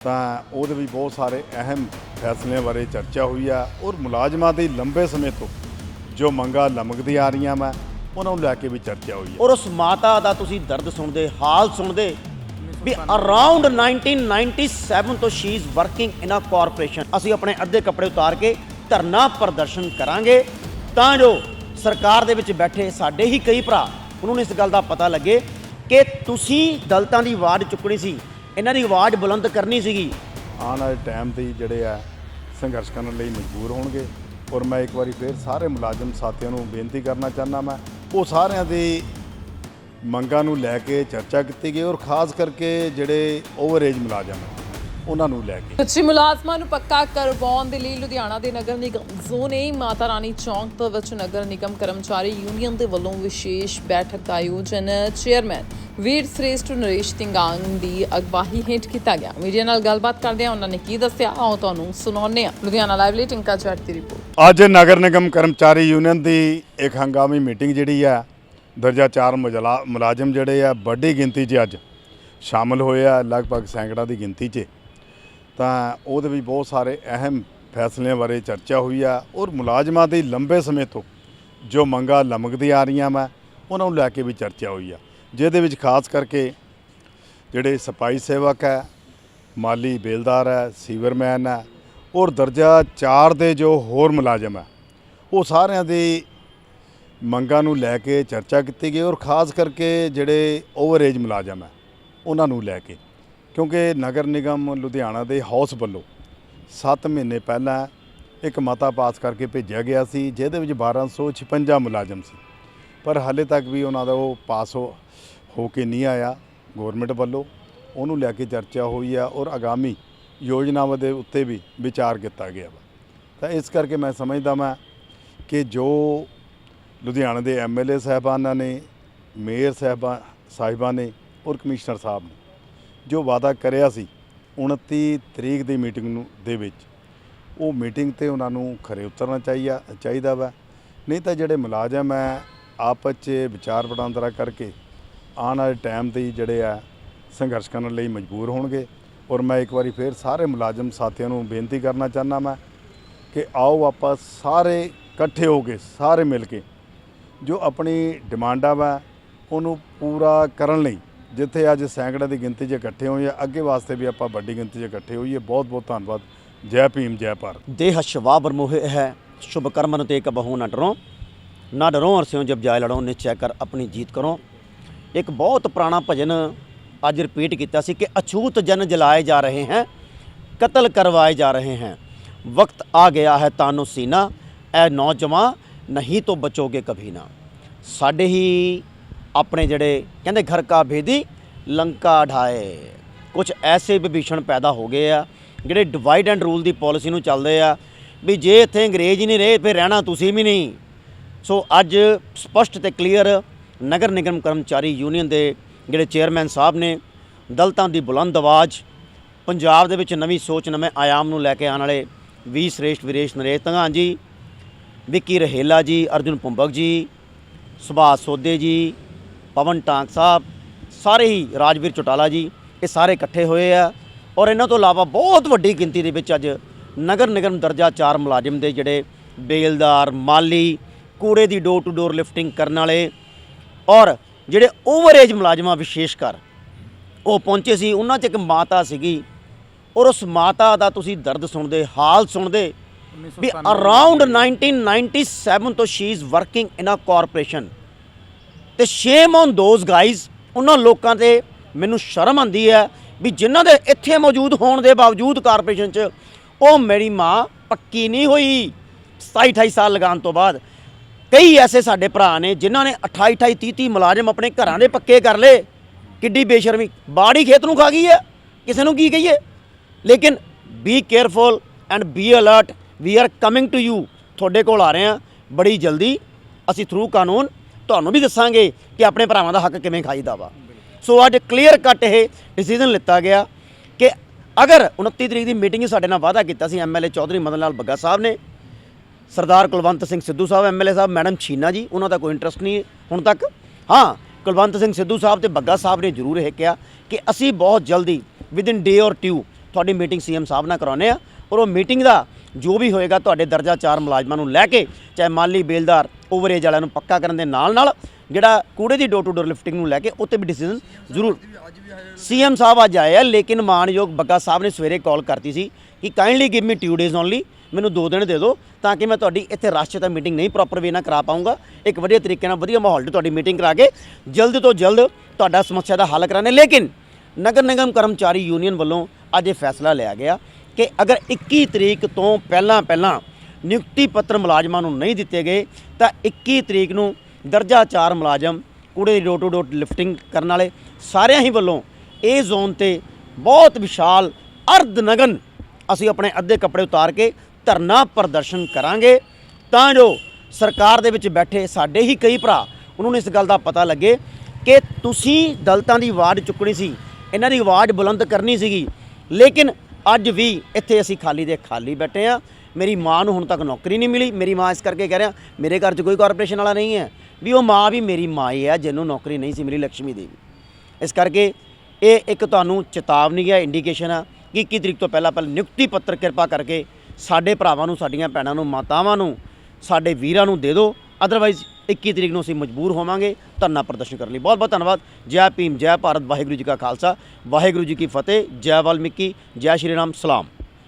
ਤਾਂ ਉਹਦੇ ਵਿੱਚ ਬਹੁਤ ਸਾਰੇ ਅਹਿਮ ਫੈਸਲਿਆਂ ਬਾਰੇ ਚਰਚਾ ਹੋਈ ਆ ਔਰ ਮੁਲਾਜ਼ਮਾਂ ਦੀ ਲੰਬੇ ਸਮੇਂ ਤੋਂ ਜੋ ਮੰਗਾਂ ਲਮਕਦੀਆਂ ਆ ਰਹੀਆਂ ਮੈਂ ਉਹਨਾਂ ਨੂੰ ਲੈ ਕੇ ਵੀ ਚਰਚਾ ਹੋਈ ਆ। ਔਰ ਉਸ ਮਾਤਾ ਦਾ ਤੁਸੀਂ ਦਰਦ ਸੁਣਦੇ, ਹਾਲ ਸੁਣਦੇ, ਵੀ ਅਰਾਊਂਡ 1997 ਤੋਂ she is working in a corporation ਅਸੀਂ ਆਪਣੇ ਅੱਧੇ ਕੱਪੜੇ ਉਤਾਰ ਕੇ ਧਰਨਾ ਪ੍ਰਦਰਸ਼ਨ ਕਰਾਂਗੇ, ਤਾਂ ਜੋ ਸਰਕਾਰ ਦੇ ਵਿੱਚ ਬੈਠੇ ਸਾਡੇ ਹੀ ਕਈ ਭਰਾ, ਉਹਨਾਂ ਨੂੰ ਇਸ ਗੱਲ ਦਾ ਪਤਾ ਲੱਗੇ ਕਿ ਤੁਸੀਂ ਦਲਤਾਂ ਦੀ ਆਵਾਜ਼ ਚੁੱਕਣੀ ਸੀ ਇਹਨਾਂ ਦੀ ਆਵਾਜ਼ ਬੁਲੰਦ ਕਰਨੀ ਸੀਗੀ। ਆਉਣ ਵਾਲੇ ਟਾਈਮ ਤੇ ਹੀ ਜਿਹੜੇ ਆ ਸੰਘਰਸ਼ ਕਰਨ ਲਈ ਮਜਬੂਰ ਹੋਣਗੇ। ਔਰ ਮੈਂ ਇੱਕ ਵਾਰੀ ਫਿਰ ਸਾਰੇ ਮੁਲਾਜ਼ਮ ਸਾਥੀਆਂ ਨੂੰ ਬੇਨਤੀ ਕਰਨਾ ਚਾਹੁੰਦਾ ਮੈਂ ਉਹ ਸਾਰਿਆਂ ਦੀ ਮੰਗਾਂ ਨੂੰ ਲੈ ਕੇ ਚਰਚਾ ਕੀਤੀ ਗਈ ਔਰ ਖਾਸ ਕਰਕੇ ਜਿਹੜੇ ਓਵਰ ਏਜ ਮੁਲਾਜ਼ਮ ਹੈ ਉਹਨਾਂ ਨੂੰ ਲੈ ਕੇ। ਕੱਚੇ ਮੁਲਾਜ਼ਮਾਂ ਨੂੰ ਪੱਕਾ ਕਰਵਾਉਣ ਦੇ ਲਈ ਲੁਧਿਆਣਾ ਦੇ ਨਗਰ ਨਿਗਮ ਜ਼ੋਨੇ ਮਾਤਾ ਰਾਣੀ ਚੌਂਕ ਦੇ ਵਿੱਚ ਨਗਰ ਨਿਗਮ ਕਰਮਚਾਰੀ ਯੂਨੀਅਨ ਦੇ ਵੱਲੋਂ ਵਿਸ਼ੇਸ਼ ਬੈਠਕ ਦਾ ਆਯੋਜਨ ਚੇਅਰਮੈਨ ਵੀਰ ਸ੍ਰੇਸ਼ਟ ਨਰੇਸ਼ ਤਿੰਗਾਂਗ ਦੀ ਅਗਵਾਈ ਹੇਠ ਕੀਤਾ ਗਿਆ। ਮੀਡੀਆ ਨਾਲ ਗੱਲਬਾਤ ਕਰਦਿਆਂ ਉਹਨਾਂ ਨੇ ਕੀ ਦੱਸਿਆ ਆਓ ਤੁਹਾਨੂੰ ਸੁਣਾਉਂਦੇ ਹਾਂ। ਲੁਧਿਆਣਾ ਲਾਈਵ ਲਈ ਟਿੰਕਾ ਜੱਟ ਦੀ ਰਿਪੋਰਟ। ਅੱਜ ਨਗਰ ਨਿਗਮ ਕਰਮਚਾਰੀ ਯੂਨੀਅਨ ਦੀ ਇੱਕ ਹੰਗਾਮੀ ਮੀਟਿੰਗ ਜਿਹੜੀ ਆ ਦਰਜਾ 4 ਮੁਜਲਾ- ਮੁਲਾਜ਼ਮ ਜਿਹੜੇ ਆ ਵੱਡੀ ਗਿਣਤੀ 'ਚ ਅੱਜ ਸ਼ਾਮਲ ਹੋਏ ਆ ਲਗਭਗ ਸੈਂਕੜਾ ਦੀ ਗਿਣਤੀ 'ਚ। ਤਾਂ ਉਹਦੇ ਵਿੱਚ ਬਹੁਤ ਸਾਰੇ ਅਹਿਮ ਫੈਸਲਿਆਂ ਬਾਰੇ ਚਰਚਾ ਹੋਈ ਆ ਔਰ ਮੁਲਾਜ਼ਮਾਂ ਦੀ ਲੰਬੇ ਸਮੇਂ ਤੋਂ ਜੋ ਮੰਗਾਂ ਲਮਕਦੀਆਂ ਆ ਰਹੀਆਂ ਵਾ, ਉਹਨਾਂ ਨੂੰ ਲੈ ਕੇ ਵੀ ਚਰਚਾ ਹੋਈ ਆ। ਜਿਹਦੇ ਵਿੱਚ ਖਾਸ ਕਰਕੇ ਜਿਹੜੇ ਸਪਾਈ ਸੇਵਕ ਹੈ, ਮਾਲੀ ਬੇਲਦਾਰ ਹੈ, ਸੀਵਰਮੈਨ ਹੈ ਔਰ ਦਰਜਾ 4 ਦੇ ਜੋ ਹੋਰ ਮੁਲਾਜ਼ਮ ਹੈ, ਉਹ ਸਾਰਿਆਂ ਦੀ ਮੰਗਾਂ ਨੂੰ ਲੈ ਕੇ ਚਰਚਾ ਕੀਤੀ ਗਈ ਔਰ ਖਾਸ ਕਰਕੇ ਜਿਹੜੇ ਓਵਰ ਏਜ ਮੁਲਾਜ਼ਮ ਹੈ, ਉਹਨਾਂ ਨੂੰ ਲੈ ਕੇ। ਕਿਉਂਕਿ ਨਗਰ ਨਿਗਮ ਲੁਧਿਆਣਾ ਦੇ ਹਾਊਸ ਵੱਲੋਂ 7 ਮਹੀਨੇ ਪਹਿਲਾਂ ਇੱਕ ਮਤਾ ਪਾਸ ਕਰਕੇ ਭੇਜਿਆ ਗਿਆ ਸੀ, ਜਿਹਦੇ ਵਿੱਚ 1256 ਮੁਲਾਜ਼ਮ ਸੀ। ਪਰ ਹਾਲੇ ਤੱਕ ਵੀ ਉਹਨਾਂ ਦਾ ਉਹ ਪਾਸ ਹੋ ਹੋ ਕੇ ਨਹੀਂ ਆਇਆ ਗਵਰਨਮੈਂਟ ਵੱਲੋਂ। ਉਹਨੂੰ ਲੈ ਕੇ ਚਰਚਾ ਹੋਈ ਆ ਔਰ ਆਗਾਮੀ ਯੋਜਨਾਵਾਂ ਦੇ ਉੱਤੇ ਵੀ ਵਿਚਾਰ ਕੀਤਾ ਗਿਆ ਵਾ। ਤਾਂ ਇਸ ਕਰਕੇ ਮੈਂ ਸਮਝਦਾ ਮੈਂ ਕਿ ਜੋ ਲੁਧਿਆਣਾ ਦੇ ਐਮਐਲਏ ਸਾਹਿਬਾਨਾਂ ਨੇ, ਮੇਅਰ ਸਾਹਿਬਾਂ ਸਾਹਿਬਾਂ ਨੇ ਔਰ ਕਮਿਸ਼ਨਰ ਸਾਹਿਬ ਨੇ ਜੋ ਵਾਅਦਾ ਕਰਿਆ ਸੀ 29 ਤਰੀਕ ਦੀ ਮੀਟਿੰਗ ਨੂੰ ਦੇ ਵਿੱਚ, ਉਹ ਮੀਟਿੰਗ ਤੇ ਉਹਨਾਂ ਨੂੰ ਖਰੇ ਉਤਰਨਾ ਚਾਹੀਆ, ਚਾਹੀਦਾ ਵਾ। ਨਹੀਂ ਤਾਂ ਜਿਹੜੇ ਮੁਲਾਜ਼ਮ ਹੈ, ਆਪਸ 'ਚ ਵਿਚਾਰ ਵਟਾਂਦਰਾ ਕਰਕੇ ਆਉਣ ਵਾਲੇ ਟਾਈਮ ਤੇ ਜਿਹੜੇ ਆ, ਸੰਘਰਸ਼ ਕਰਨ ਲਈ ਮਜਬੂਰ ਹੋਣਗੇ। ਔਰ ਮੈਂ ਇੱਕ ਵਾਰੀ ਫਿਰ ਸਾਰੇ ਮੁਲਾਜ਼ਮ ਸਾਥੀਆਂ ਨੂੰ ਬੇਨਤੀ ਕਰਨਾ ਚਾਹੁੰਦਾ ਮੈਂ ਕਿ ਆਓ ਆਪਾਂ ਸਾਰੇ ਇਕੱਠੇ ਹੋ ਕੇ, ਸਾਰੇ ਮਿਲ ਕੇ ਜੋ ਆਪਣੀ ਡਿਮਾਂਡਾਂ ਵਾ, ਉਹਨੂੰ ਪੂਰਾ ਕਰਨ ਲਈ ਜਿੱਥੇ ਅੱਜ ਸੈਂਕੜੇ ਦੀ ਗਿਣਤੀ 'ਚ ਇਕੱਠੇ ਹੋਏ ਆ, ਅੱਗੇ ਵਾਸਤੇ ਵੀ ਆਪਾਂ ਵੱਡੀ ਗਿਣਤੀ 'ਚ ਇਕੱਠੇ ਹੋਈਏ। ਬਹੁਤ ਬਹੁਤ ਧੰਨਵਾਦ। ਜੈ ਭੀਮ, ਜੈ ਭਾਰਤ। ਦੇਹ ਸ਼ਵਾ ਬਰਮੋਹਿ ਹੈ। ਸ਼ੁਭ ਕਰਮਨ ਤੇ ਕਬਹੂ ਨਾ ਡਰੋ। ਨਾ ਡਰੋ ਔਰ ਸਿਓ ਜਬ ਜਾਇ ਲੜੋ, ਨਿਸ਼ਚੈ ਕਰ ਆਪਣੀ ਜੀਤ ਕਰੋ। ਇੱਕ ਬਹੁਤ ਪੁਰਾਣਾ ਭਜਨ ਅੱਜ ਰਿਪੀਟ ਕੀਤਾ ਸੀ ਕਿ ਅਛੂਤ ਜਨ ਜਲਾਏ ਜਾ ਰਹੇ ਹਨ ਕਤਲ ਕਰਵਾਏ ਜਾ ਰਹੇ ਹਨ ਵਕਤ ਆ ਗਿਆ ਹੈ ਤਾਨੋ ਸੀਨਾ, ਐ ਨੌਜਵਾਨ, ਨਹੀਂ ਤੋਂ ਬਚੋਗੇ ਕਭੀ ਨਾ ਸਾਡੇ ਹੀ ਆਪਣੇ ਜਿਹੜੇ ਕਹਿੰਦੇ ਘਰ ਕਾ ਭੇਦੀ ਲੰਕਾ ਢਾਏ। ਕੁਝ ਐਸੇ ਵਿਭੀਸ਼ਣ ਪੈਦਾ ਹੋ ਗਏ ਆ, ਜਿਹੜੇ ਡਿਵਾਈਡ ਐਂਡ ਰੂਲ ਦੀ ਪਾਲਿਸੀ ਨੂੰ ਚੱਲਦੇ ਆ, ਵੀ ਜੇ ਇੱਥੇ ਅੰਗਰੇਜ਼ ਹੀ ਨਹੀਂ ਰਹੇ, ਫਿਰ ਰਹਿਣਾ ਤੁਸੀਂ ਵੀ ਨਹੀਂ। ਸੋ ਅੱਜ ਸਪਸ਼ਟ ਤੇ ਕਲੀਅਰ ਨਗਰ ਨਿਗਮ ਕਰਮਚਾਰੀ ਯੂਨੀਅਨ ਦੇ ਜਿਹੜੇ ਚੇਅਰਮੈਨ ਸਾਹਿਬ ਨੇ, ਦਲਤਾਂ ਦੀ ਬੁਲੰਦ ਆਵਾਜ਼, ਪੰਜਾਬ ਦੇ ਵਿੱਚ ਨਵੀਂ ਸੋਚ, ਨਵੇਂ ਆਯਾਮ ਨੂੰ ਲੈ ਕੇ ਆਉਣ ਵਾਲੇ ਵੀ ਸ੍ਰੇਸ਼ਟ ਵਿਰੇਸ਼ ਨਰੇਸ਼ ਤੰਗਾਂ ਜੀ, ਵਿੱਕੀ ਰਹੇਲਾ ਜੀ, ਅਰਜੁਨ ਪੁੰਬਕ ਜੀ, ਸੁਭਾਸ਼ ਸੋਦੇ ਜੀ ਪਵਨ ਟਾਂਕ ਸਾਹਿਬ ਸਾਰੇ ਹੀ ਰਾਜਵੀਰ ਚੋਟਾਲਾ ਜੀ ਇਹ ਸਾਰੇ ਇਕੱਠੇ ਹੋਏ ਆ। ਔਰ ਇਹਨਾਂ ਤੋਂ ਇਲਾਵਾ ਬਹੁਤ ਵੱਡੀ ਗਿਣਤੀ ਦੇ ਵਿੱਚ ਅੱਜ ਨਗਰ ਨਿਗਮ ਦਰਜਾ 4 ਮੁਲਾਜ਼ਮ ਦੇ ਜਿਹੜੇ ਬੇਲਦਾਰ ਮਾਲੀ ਕੂੜੇ ਦੀ ਡੋਰ ਟੂ ਡੋਰ ਲਿਫਟਿੰਗ ਕਰਨ ਵਾਲੇ ਔਰ ਜਿਹੜੇ ਓਵਰਏਜ ਮੁਲਾਜ਼ਮਾਂ ਵਿਸ਼ੇਸ਼ ਕਰ ਉਹ ਪਹੁੰਚੇ ਸੀ। ਉਹਨਾਂ 'ਚ ਇੱਕ ਮਾਤਾ ਸੀਗੀ ਔਰ ਉਸ ਮਾਤਾ ਦਾ ਤੁਸੀਂ ਦਰਦ ਸੁਣਦੇ ਹਾਲ ਸੁਣਦੇ ਵੀ ਅਰਾਊਂਡ 1997 ਤੋਂ she is working in a corporation ਤੇ ਸ਼ੇਮ ਔਨ ਦੋਜ਼ ਗਾਈਜ਼ ਉਹਨਾਂ ਲੋਕਾਂ ਤੇ ਮੈਨੂੰ ਸ਼ਰਮ ਆਉਂਦੀ ਹੈ ਵੀ ਜਿਨ੍ਹਾਂ ਦੇ ਇੱਥੇ ਮੌਜੂਦ ਹੋਣ ਦੇ ਬਾਵਜੂਦ ਕਾਰਪੋਰੇਸ਼ਨ 'ਚ ਉਹ ਮੇਰੀ ਮਾਂ ਪੱਕੀ ਨਹੀਂ ਹੋਈ। 27 28 ਸਾਲ ਲਗਾਉਣ ਤੋਂ ਬਾਅਦ ਕਈ ਐਸੇ ਸਾਡੇ ਭਰਾ ਨੇ ਜਿਨ੍ਹਾਂ ਨੇ 28 28 30 30 ਮੁਲਾਜ਼ਮ ਆਪਣੇ ਘਰਾਂ ਦੇ ਪੱਕੇ ਕਰ ਲਏ। ਕਿੱਡੀ ਬੇਸ਼ਰਮੀ। ਬਾੜੀ ਖੇਤ ਨੂੰ ਖਾ ਗਈ ਹੈ। ਕਿਸੇ ਨੂੰ ਕੀ ਕਹੀਏ? ਲੇਕਿਨ be careful and be alert we are coming to you ਤੁਹਾਡੇ ਕੋਲ ਆ ਰਹੇ ਹਾਂ। ਬੜੀ ਜਲਦੀ ਅਸੀਂ ਥਰੂ ਕਾਨੂੰਨ ਤੁਹਾਨੂੰ ਵੀ ਦੱਸਾਂਗੇ ਕਿ ਆਪਣੇ ਭਰਾਵਾਂ ਦਾ ਹੱਕ ਕਿਵੇਂ ਖਾਈਦਾ ਵਾ। ਸੋ ਅੱਜ ਕਲੀਅਰ ਕੱਟ ਇਹ ਡਿਸੀਜਨ ਲਿੱਤਾ ਗਿਆ ਕਿ ਅਗਰ 29 ਤਰੀਕ ਦੀ ਮੀਟਿੰਗ ਸਾਡੇ ਨਾਲ ਵਾਅਦਾ ਕੀਤਾ ਸੀ ਐਮਐਲਏ ਚੌਧਰੀ ਮਦਨ ਲਾਲ ਬੱਗਾ ਸਾਹਿਬ ਨੇ, ਸਰਦਾਰ ਕੁਲਵੰਤ ਸਿੰਘ ਸਿੱਧੂ ਸਾਹਿਬ ਐਮਐਲਏ ਸਾਹਿਬ, ਮੈਡਮ ਛੀਨਾ ਜੀ, ਉਹਨਾਂ ਦਾ ਕੋਈ ਇੰਟਰਸਟ ਨਹੀਂ ਹੁਣ ਤੱਕ। ਹਾਂ, ਕੁਲਵੰਤ ਸਿੰਘ ਸਿੱਧੂ ਸਾਹਿਬ ਤੇ ਬੱਗਾ ਸਾਹਿਬ ਨੇ ਜ਼ਰੂਰ ਇਹ ਕਿਹਾ ਕਿ ਅਸੀਂ ਬਹੁਤ ਜਲਦੀ ਵਿਦਿਨ ਡੇ ਔਰ ਟਿਊ ਤੁਹਾਡੀ ਮੀਟਿੰਗ ਸੀਐਮ ਸਾਹਿਬ ਨਾਲ ਕਰਾਉਂਦੇ ਆ ਔਰ ਉਹ ਮੀਟਿੰਗ ਦਾ ਜੋ ਵੀ ਹੋਏਗਾ ਤੁਹਾਡੇ ਦਰਜਾ 4 ਮੁਲਾਜ਼ਮਾਂ ਨੂੰ ਲੈ ਕੇ, ਚਾਹੇ ਮਾਲੀ ਬੇਲਦਾਰ ਓਵਰੇਜ ਵਾਲਿਆਂ ਨੂੰ ਪੱਕਾ ਕਰਨ ਦੇ ਨਾਲ ਨਾਲ ਜਿਹੜਾ ਕੂੜੇ ਦੀ ਡੋਰ ਟੂ ਡੋਰ ਲਿਫਟਿੰਗ ਨੂੰ ਲੈ ਕੇ ਉੱਤੇ ਵੀ ਡਿਸੀਜਨ ਜ਼ਰੂਰ। ਸੀਐਮ ਸਾਹਿਬ ਅੱਜ ਆਏ ਆ, ਲੇਕਿਨ ਮਾਨਯੋਗ ਬੱਗਾ ਸਾਹਿਬ ਨੇ ਸਵੇਰੇ ਕਾਲ ਕਰਤੀ ਸੀ ਕਿ kindly give me 2 days only ਮੈਨੂੰ 2 ਦਿਨ ਦੇ ਦਿਓ ਤਾਂ ਕਿ ਮੈਂ ਤੁਹਾਡੀ ਇੱਥੇ ਰਾਸ਼ਟਰੀ ਤਾਂ ਮੀਟਿੰਗ ਨਹੀਂ ਪ੍ਰੋਪਰ ਵੇ ਨਾਲ ਕਰਾ ਪਾਉਂਗਾ ਇੱਕ ਵਧੀਆ ਤਰੀਕੇ ਨਾਲ ਵਧੀਆ ਮਾਹੌਲ 'ਚ ਤੁਹਾਡੀ ਮੀਟਿੰਗ ਕਰਾ ਕੇ ਜਲਦ ਤੋਂ ਜਲਦ ਤੁਹਾਡਾ ਸਮੱਸਿਆ ਦਾ ਹੱਲ ਕਰਾਣੇ ਲੇਕਿਨ ਨਗਰ ਨਿਗਮ ਕਰਮਚਾਰੀ ਯੂਨੀਅਨ ਵੱਲੋਂ ਅੱਜ ਇਹ ਫੈਸਲਾ ਲਿਆ ਗਿਆ ਕਿ ਅਗਰ 21 ਤਰੀਕ ਤੋਂ ਪਹਿਲਾਂ ਪਹਿਲਾਂ ਨਿਯੁਕਤੀ ਪੱਤਰ ਮੁਲਾਜ਼ਮਾਂ ਨੂੰ ਨਹੀਂ ਦਿੱਤੇ ਗਏ, ਤਾਂ 21 ਤਰੀਕ ਨੂੰ ਦਰਜਾ 4 ਮੁਲਾਜ਼ਮ ਕੂੜੇ ਦੀ ਡੋਰ ਟੂ ਡੋਰ ਲਿਫਟਿੰਗ ਕਰਨ ਵਾਲੇ ਸਾਰਿਆਂ ਹੀ ਵੱਲੋਂ ਇਹ ਜ਼ੋਨ ਤੇ ਬਹੁਤ ਵਿਸ਼ਾਲ ਅਰਧ ਨਗਨ ਅਸੀਂ ਆਪਣੇ ਅੱਧੇ ਕੱਪੜੇ ਉਤਾਰ ਕੇ ਧਰਨਾ ਪ੍ਰਦਰਸ਼ਨ ਕਰਾਂਗੇ। ਤਾਂ ਜੋ ਸਰਕਾਰ ਦੇ ਵਿੱਚ ਬੈਠੇ ਸਾਡੇ ਹੀ ਕਈ ਭਰਾ, ਉਹਨਾਂ ਨੂੰ ਇਸ ਗੱਲ ਦਾ ਪਤਾ ਲੱਗੇ ਕਿ ਤੁਸੀਂ ਦਲਤਾਂ ਦੀ ਆਵਾਜ਼ ਚੁੱਕਣੀ ਸੀ, ਇਹਨਾਂ ਦੀ ਆਵਾਜ਼ ਬੁਲੰਦ ਕਰਨੀ ਸੀਗੀ, ਲੇਕਿਨ ਅੱਜ ਵੀ ਇੱਥੇ ਅਸੀਂ ਖਾਲੀ ਦੇ ਖਾਲੀ ਬੈਠੇ ਆ। ਮੇਰੀ ਮਾਂ ਨੂੰ ਹੁਣ ਤੱਕ ਨੌਕਰੀ ਨਹੀਂ ਮਿਲੀ। ਮੇਰੀ ਮਾਂ ਇਸ ਕਰਕੇ ਕਹਿ ਰਿਹਾ, ਮੇਰੇ ਘਰ 'ਚ ਕੋਈ ਕਾਰਪੋਰੇਸ਼ਨ ਵਾਲਾ ਨਹੀਂ ਹੈ। ਵੀ ਉਹ ਮਾਂ ਵੀ ਮੇਰੀ ਮਾਂ ਹੀ ਹੈ, ਜਿਹਨੂੰ ਨੌਕਰੀ ਨਹੀਂ ਸੀ ਮਿਲੀ ਲక్ష్ਮੀ ਦੇਵੀ। ਇਸ ਕਰਕੇ ਇਹ ਇੱਕ ਤੁਹਾਨੂੰ ਚੇਤਾਵਨੀ ਹੈ ਇੰਡੀਕੇਸ਼ਨ ਆ ਕਿ 21 ਤਰੀਕ ਤੋਂ ਪਹਿਲਾਂ ਪਹਿਲਾਂ ਨਿਯੁਕਤੀ ਪੱਤਰ ਕਿਰਪਾ ਕਰਕੇ ਸਾਡੇ ਭਰਾਵਾਂ ਨੂੰ, ਸਾਡੀਆਂ ਭੈਣਾਂ ਨੂੰ, ਮਾਤਾਵਾਂ ਨੂੰ, ਸਾਡੇ ਵੀਰਾਂ ਨੂੰ ਦੇ ਦਿਓ। ਅਦਰਵਾਈਜ਼ 21 ਤਰੀਕ ਨੂੰ ਅਸੀਂ ਮਜਬੂਰ ਹੋਵਾਂਗੇ, ਧਰਨਾ ਪ੍ਰਦਰਸ਼ਨ ਕਰਨ ਲਈ। ਬਹੁਤ ਬਹੁਤ ਧੰਨਵਾਦ। ਜੈ ਭੀਮ, ਜੈ ਭਾਰਤ, ਵਾਹਿਗੁਰੂ ਜੀ ਕਾ ਖਾਲਸਾ। ਵਾਹਿਗੁਰੂ ਜੀ ਕੀ ਫਤਿਹ। ਜੈ ਵਾਲਮੀਕੀ, ਜੈ ਸ਼੍ਰੀ ਰਾਮ। ਸਲਾਮ।